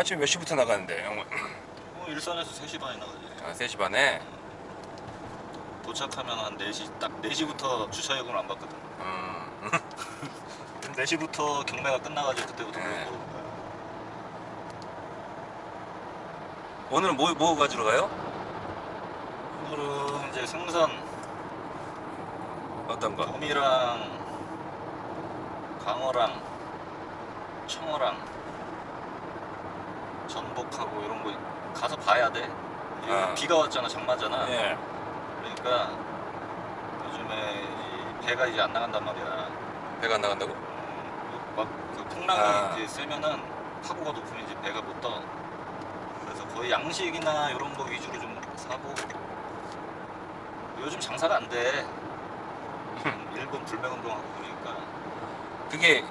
아침에 몇 시부터 나가는데? 형은? 뭐 일산에서 3시 반에 나가지. 아, 3시 반에? 도착하면 한 4시, 딱 4시부터 주차 요금을 안 받거든. 음. 4시부터 경매가 끝나가지고 그때부터 네. 물어보는 거야. 오늘은 뭐, 뭐 가지러 가요? 오늘은 이제 생선, 어떤 거? 곰이랑 광어랑 청어랑 전복하고 이런 거 가서 봐야 돼. 아. 비가 왔잖아, 장마잖아. 예. 그러니까 요즘에 이 배가 이제 안 나간단 말이야. 배가 안 나간다고? 막그 풍랑이 아. 이제 세면은 파고가 높으면 이제 배가 못 떠. 그래서 거의 양식이나 이런 거 위주로 좀 사고. 요즘 장사가 안 돼. 요즘 일본 불매운동하고 그러니까 그게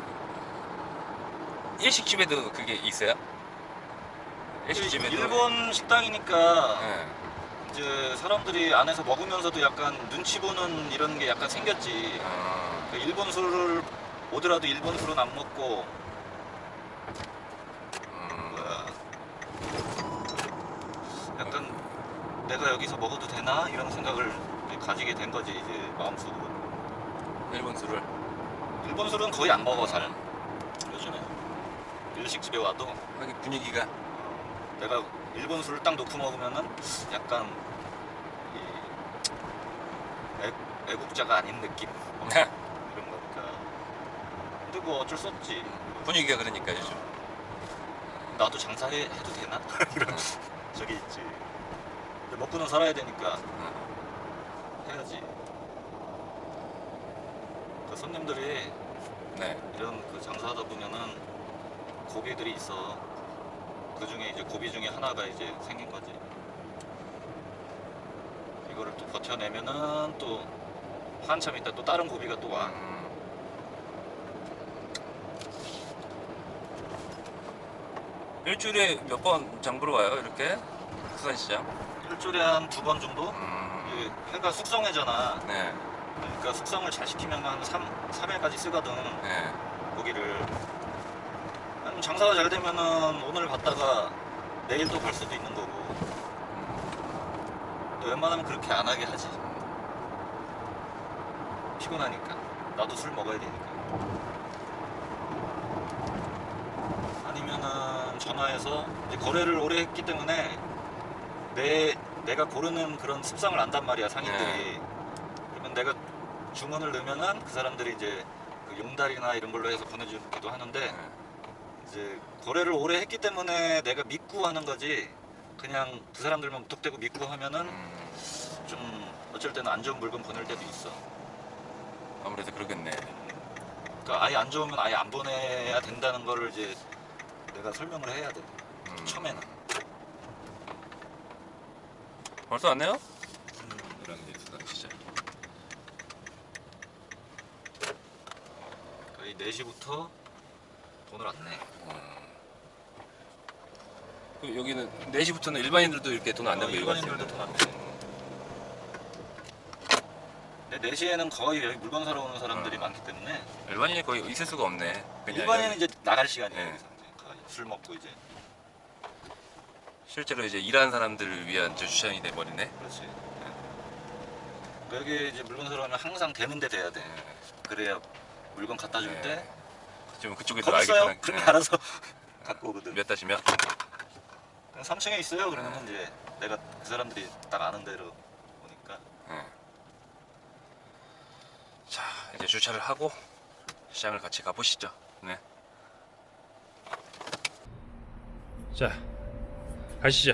일식집에도 그게 있어요? 일식집에도. 일본 식당이니까 예. 이제 사람들이 안에서 먹으면서도 약간 눈치 보는 이런 게 약간 생겼지. 아, 그 일본 술을 오더라도 일본 술은 안 먹고. 음, 뭐야 약간 내가 여기서 먹어도 되나? 이런 생각을 가지게 된 거지 이제 마음속으로. 일본 술을? 일본 술은 거의 안 먹어 잘. 요즘에. 일식집에 와도. 하긴 분위기가 내가 일본 술을 딱 놓고 먹으면은 약간 이 애, 애국자가 아닌 느낌? 뭐 이런 거니까 근데 뭐 어쩔 수 없지. 분위기가 그러니까 요즘 나도 장사해 해도 되나? 이런 저기 있지. 먹고는 살아야 되니까 해야지. 그 손님들이 네. 이런 그 장사하다 보면은 고비들이 있어. 그 중에 이제 고비 중에 하나가 이제 생긴 거지. 이거를 또 버텨내면은 또 한참 있다 또 다른 고비가 또 와. 음, 일주일에 몇 번 장보러 와요 이렇게 수산시장? 일주일에 한 두 번 정도? 음, 이게 해가 숙성해잖아. 네, 그러니까 숙성을 잘 시키면 한 3, 3일까지 쓰거든. 네. 고기를 장사가 잘 되면은 오늘 갔다가 내일 또 갈 수도 있는 거고. 근데 웬만하면 그렇게 안 하게 하지. 피곤하니까. 나도 술 먹어야 되니까. 아니면은 전화해서 이제 거래를 오래 했기 때문에 내 내가 고르는 그런 습성을 안단 말이야 상인들이. 그러면 내가 주문을 넣으면은 그 사람들이 이제 그 용달이나 이런 걸로 해서 보내주기도 하는데 네. 이제 거래를 오래 했기 때문에 내가 믿고 하는 거지 그냥 그 사람들만 무턱대고 믿고 하면은 음, 좀 어쩔 때는 안 좋은 물건 보낼 때도 있어 아무래도 그러겠네. 그러니까 아예 안 좋으면 아예 안 보내야 된다는 거를 이제 내가 설명을 해야 돼 음. 처음에는 벌써 왔네요? 이런 게 수산시장. 거의 4시부터 돈을 안 내. 그 여기는 4시부터는 일반인들도 이렇게 돈 안 내고 어, 일반인들도 갔어요. 돈안 내. 근데 4시에는 거의 여기 물건 사러 오는 사람들이 어. 많기 때문에 일반인이 거의 있을 수가 없네. 그냥 일반인은 이제 나갈 시간이에요. 네. 여기서 이제 거의 술 먹고 이제 실제로 이제 일하는 사람들을 위한 저 주차장이 돼버리네. 그렇지. 여기 이제 물건 사러 가면 항상 되는 데 돼야 돼. 그래야 물건 갖다 줄 네. 때 지금 그쪽에도 거기 있어요? 편하게. 그렇게 네. 알아서 갖고 오거든. 몇 다시면? 3층에 있어요. 그러면 이제 내가 그 사람들이 딱 아는 대로 오니까 네. 자 이제 주차를 하고 시장을 같이 가보시죠. 네. 자 가시죠.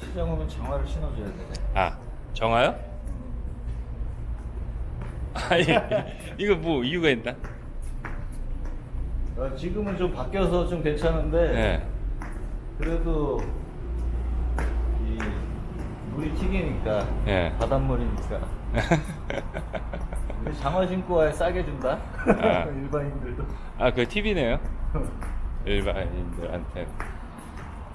시장 오면 장화를 신어줘야 돼. 아 정화요? 아니 이거 뭐 이유가 있나? 어, 지금은 좀 바뀌어서 좀 괜찮은데 네. 그래도 이 물이 튀기니까 예. 바닷물이니까 장화 신고 와야 싸게 준다. 아. 일반인들도. 아, 그 팁이네요. 일반인들한테.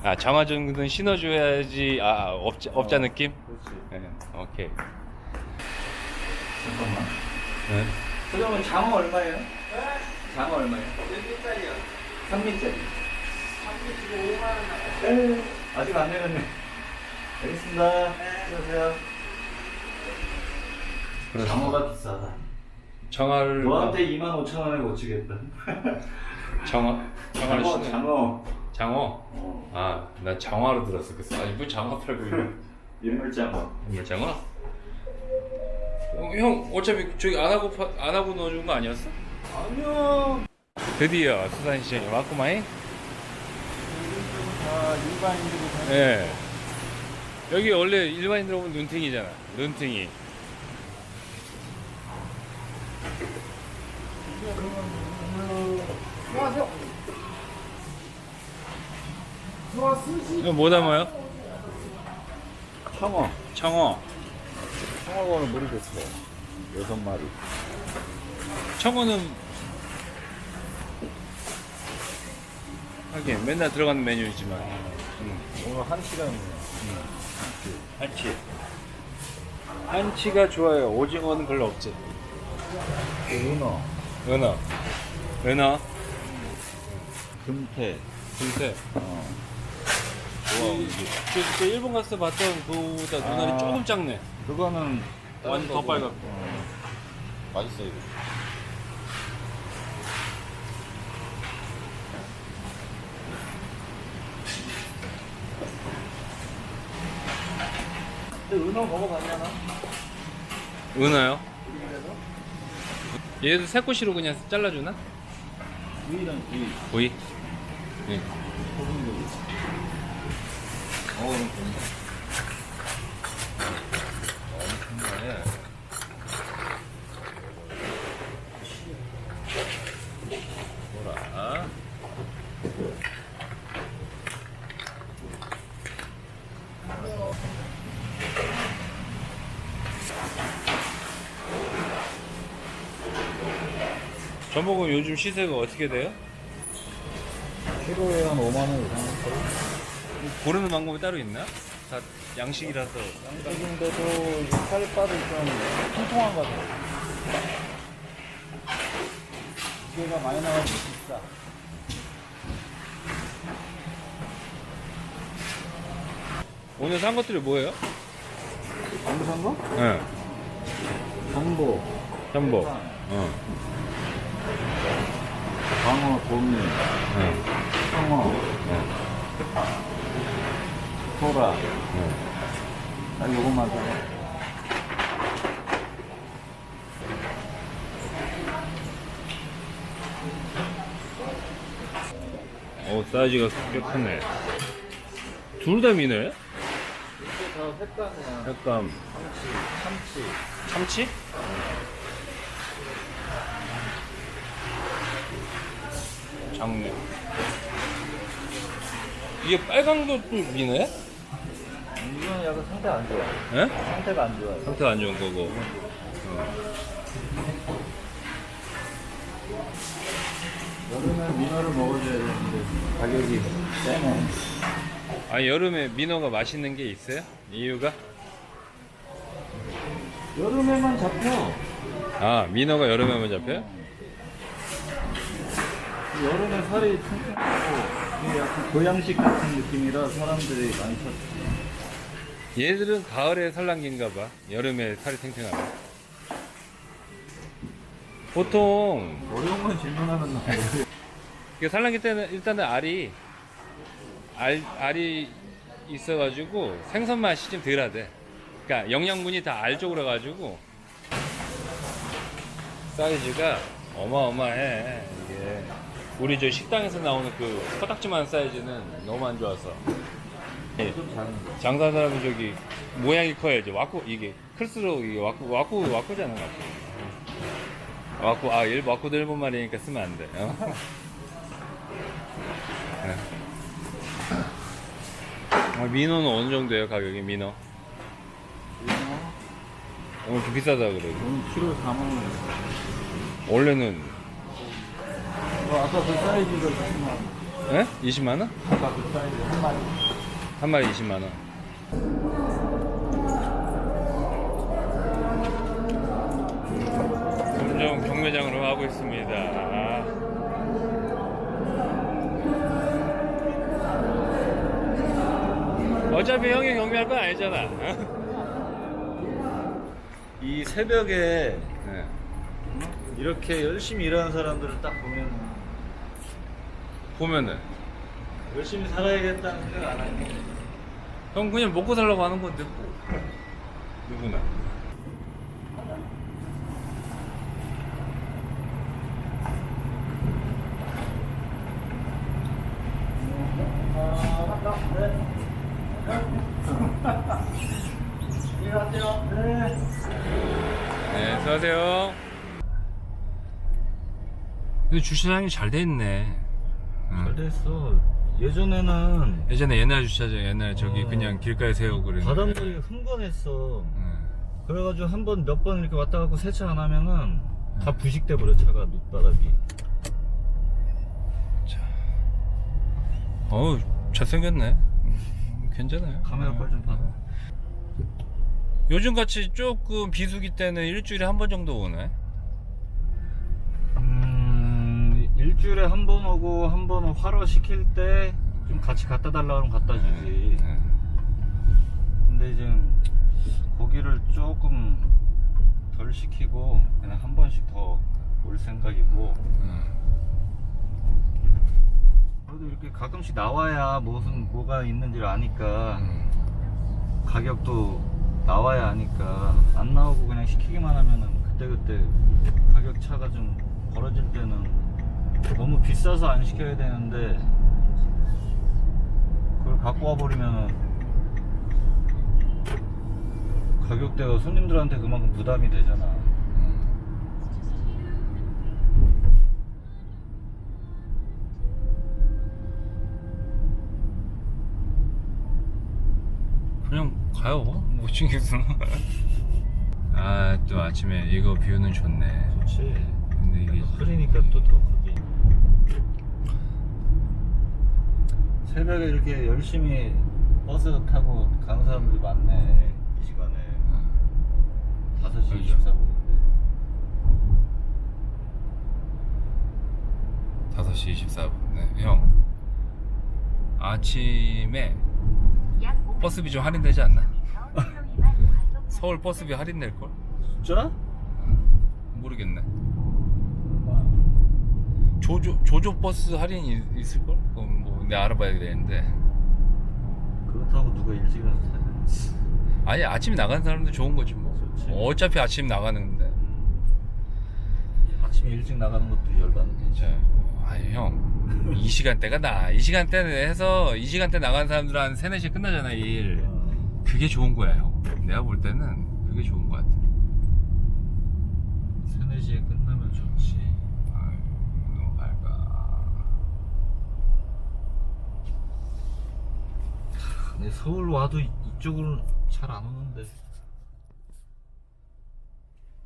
아, 정화 정도는 신어줘야지. 아, 업자, 업자 어, 느낌? 그렇지. 네, 오케이. 잠깐만. 네. 그러면 장어 얼마예요? 장어 얼마예요? 1미짜리요. 3미짜리. 3미짜리 5만 원. 네. 아직 안 내렸네. 알겠습니다. 안녕하세요. 장어가 비싸다. 정화를 너한테 2만 5천 원에 못 주겠다. 정화를 장어, 신는 장어. 장어. 어. 아, 나 장화로 들었어. 그래서 아니 뭐 장화 팔고 있는 일물장어. 정말 장화? 어, 형 어차피 저기 안 하고 파, 안 하고 넣어준 거 아니었어? 아니요. 드디어 수산 시장에 왔구만. 아, 일반인들이 사는 예. 여기 원래 일반인들 오면 눈탱이잖아. 눈탱이. 이거 뭐 담아요? 청어. 청어. 청어는 모르겠어. 여섯 마리. 청어는 하긴 맨날 들어가는 메뉴이지만 음. 오늘 한 시간. 한치 한치가 좋아요 오징어는 별로 없지 은어. 은어 은어 금태. 근데 어. 이- 그, 그 일본 갔을 때 봤던 그보다 눈알이 아. 조금 작네 그거는 완전 더 빨갛고 어. 맛있어 이거. 근데 은어 먹어봤냐 나? 은어요? 얘도 새꼬시로 그냥 잘라주나? 구이는 구이. 보이? 네. 소금구이. 어, 그럼 좋네 뭐라 전복은 요즘 시세가 어떻게 돼요? 키로에 한 5만 원 이상. 고르는 방법이 따로 있나? 다 양식이라서 양식인데도 이 살바도 좀 통통한 것 같아요. 무게가 많이 나가서 비싸. 오늘 산 것들이 뭐예요? 방금 산 거? 네. 전복, 전복. 어. 광어, 도미, 어. 청어, 어. 소라. 어. 난 요것만 사. 어, 사이즈가 꽤 크네. 둘 다 미네? 이게 다 색감이야. 색감. 참치. 참치? 장류. 이게 빨간 것도 미네? 이건 약간 상태 안 좋아. 예? 상태가 안 좋아요. 상태가 안 좋은 거고. 여름에 민어를 먹어줘야 되는데 가격이 세네. 아, 여름에 민어가 맛있는 게 있어요? 이유가? 여름에만 잡혀. 아, 민어가 여름에만 잡혀요? 여름에 살이 이게 약간 보양식 같은 느낌이라 사람들이 많이 찾지. 얘들은 가을에 산란기인가 봐. 여름에 살이 탱탱하고. 보통 어려운 건 질문하면 나 이게 산란기 때는 일단은 알이 알, 알이 있어가지고 생선 맛이 좀 덜하대. 그러니까 영양분이 다 알 쪽으로 가지고 사이즈가 어마어마해. 이게 우리 저 식당에서 나오는 그 코딱지만 사이즈는 너무 안 좋아서. 예. 장사하는 사람이 저기 모양이 커야지. 와꾸 이게 클수록 이게 와꾸 와꾸 와꾸잖아. 와꾸. 와꾸 아 일, 와꾸도 일본 말이니까 쓰면 안 돼. 어? 네. 아, 민어는 어느 정도예요 가격이 민어? 오늘 좀 비싸다 그러고 오늘 키로 4만 원. 원래는 어, 아까 그 사이즈가 20만 원. 예? 20만 원? 아까 그 사이즈 한 마리. 한 마리 20만 원. 점점 경매장으로 가고 있습니다. 어차피 형이 경매할 건 아니잖아. 이 새벽에 네. 이렇게 열심히 일하는 사람들을 딱 보면 보면은 열심히 살아야겠다는 생각 안 하니 형 그냥 먹고 살라고 하는 건데 뭐. 누구나. 네, 수고하세요. 근데 주차장이 잘 돼 있네. 응. 잘 됐어 예전에는 예전에 옛날 주차장 옛날 저기 어. 그냥 길가에 세우고 그랬는데. 바닷물이 흥건했어 응. 그래가지고 한 번 몇 번 이렇게 왔다 갔고 세차 안 하면은 다 부식돼 버려 차가 밑바닥이 자. 어우 잘생겼네. 음, 괜찮아요. 카메라 걸 좀 봐. 요즘 같이 조금 비수기 때는 일주일에 한 번 정도 오네. 일주일에 한 번 오고 한 번은 활어 시킬 때 좀 같이 갖다 달라 그러면 갖다 주지 네. 근데 이제 고기를 조금 덜 시키고 그냥 한 번씩 더 올 생각이고 응. 그래도 이렇게 가끔씩 나와야 무슨 뭐가 있는지를 아니까 응. 가격도 나와야 아니까 안 나오고 그냥 시키기만 하면은 그때그때 가격 차가 좀 벌어질 때는 너무 비싸서 안 시켜야 되는데 그걸 갖고 와 버리면은 가격대가 손님들한테 그만큼 부담이 되잖아. 그냥 가요. 뭐 신경쓰. 아또 아침에 이거 뷰는 좋네. 좋지. 근데 이게 흐리니까 또더 그게. 새벽에 이렇게 열심히 버스 타고 가는 사람들이 많네. 이 시간에. 5시 그렇죠. 24분인데. 5시 24분. 네, 형. 아침에 버스비 좀 할인되지 않나? 서울 버스비 할인될 걸? 진짜? 모르겠네. 조조 조조 버스 할인 이- 있을 걸? 내가 알아봐야 되는데. 그렇다고 누가 일찍 가서 타지? 아니 아침에 나가는 사람들 좋은 거지 뭐. 좋지. 어차피 아침 나가는데. 아침에 일찍 나가는 것도 열받는데. 자, 아니 형. 이 시간대가 나. 이 시간대 해서 이 시간대 나가는 사람들 한 3, 4시에 끝나잖아 일. 어, 그게 좋은 거야 형. 내가 볼 때는 그게 좋은 거 같아. 3, 4시에 끝나면 좋지. 아유, 너무 밝아. 근데 서울 와도 이- 이쪽으로는 잘 안 오는데.